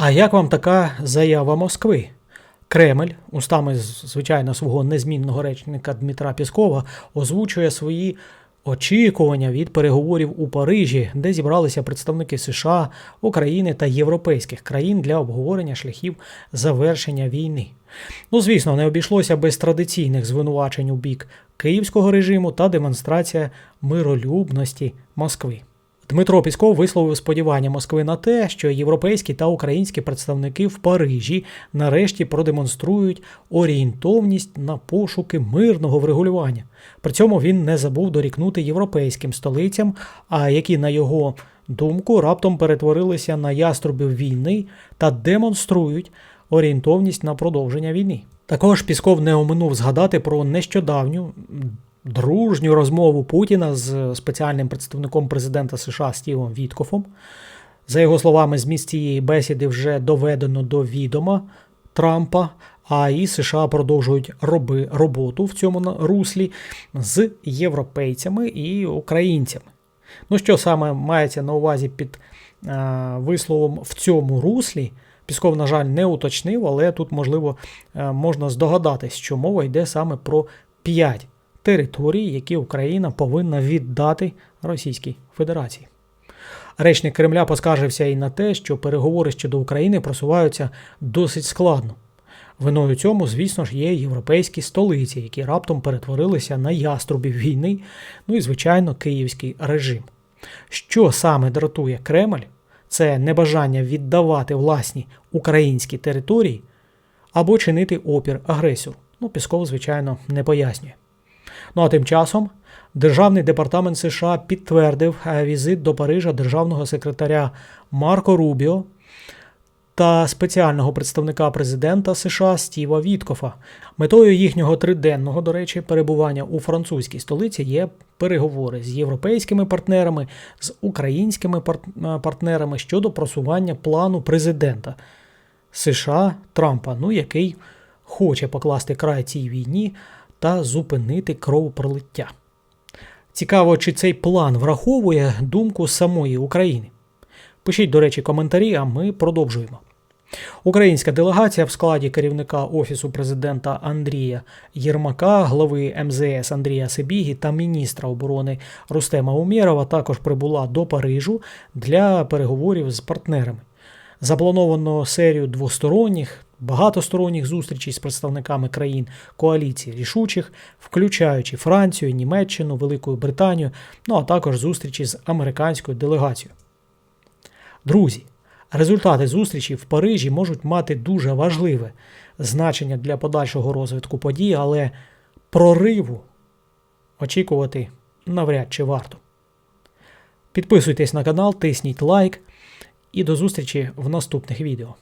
А як вам така заява Москви? Кремль, устами звичайно свого незмінного речника Дмитра Піскова, озвучує свої очікування від переговорів у Парижі, де зібралися представники США, України та європейських країн для обговорення шляхів завершення війни. Ну, звісно, не обійшлося без традиційних звинувачень у бік київського режиму та демонстрація миролюбності Москви. Дмитро Пісков висловив сподівання Москви на те, що європейські та українські представники в Парижі нарешті продемонструють орієнтовність на пошуки мирного врегулювання. При цьому він не забув дорікнути європейським столицям, а які, на його думку, раптом перетворилися на яструбів війни та демонструють орієнтовність на продовження війни. Також Пісков не оминув згадати про нещодавню дружню розмову Путіна з спеціальним представником президента США Стівом Віткофом. За його словами, зміст цієї бесіди вже доведено до відома Трампа, а і США продовжують роби, роботу в цьому руслі з європейцями і українцями. Ну, що саме мається на увазі під е, висловом в цьому руслі? Пісков, на жаль, не уточнив, але тут, можливо, е, можна здогадатись, що мова йде саме про 5 територій, які Україна повинна віддати Російській Федерації. Речник Кремля поскаржився і на те, що переговори щодо України просуваються досить складно. Виною цьому, звісно ж, є європейські столиці, які раптом перетворилися на яструбів війни, ну і, звичайно, київський режим. Що саме дратує Кремль, це небажання віддавати власні українські території або чинити опір агресору. Ну, Пісков, звичайно, не пояснює. Ну а тим часом Державний департамент США підтвердив е, візит до Парижа державного секретаря Марко Рубіо та спеціального представника президента США Стіва Віткофа. Метою їхнього триденного, до речі, перебування у французькій столиці є переговори з європейськими партнерами, з українськими е, партнерами щодо просування плану президента США Трампа, ну який хоче покласти край цій війні та зупинити кровопролиття. Цікаво, чи цей план враховує думку самої України. Пишіть, до речі, коментарі, а ми продовжуємо. Українська делегація в складі керівника Офісу президента Андрія Єрмака, глави МЗС Андрія Сибігі та міністра оборони Рустема Умєрова також прибула до Парижу для переговорів з партнерами. Заплановано серію двосторонніх, багатосторонніх зустрічей з представниками країн коаліції рішучих, включаючи Францію, Німеччину, Велику Британію, ну а також зустрічі з американською делегацією. Друзі, результати зустрічі в Парижі можуть мати дуже важливе значення для подальшого розвитку подій, але прориву очікувати навряд чи варто. Підписуйтесь на канал, тисніть лайк і до зустрічі в наступних відео.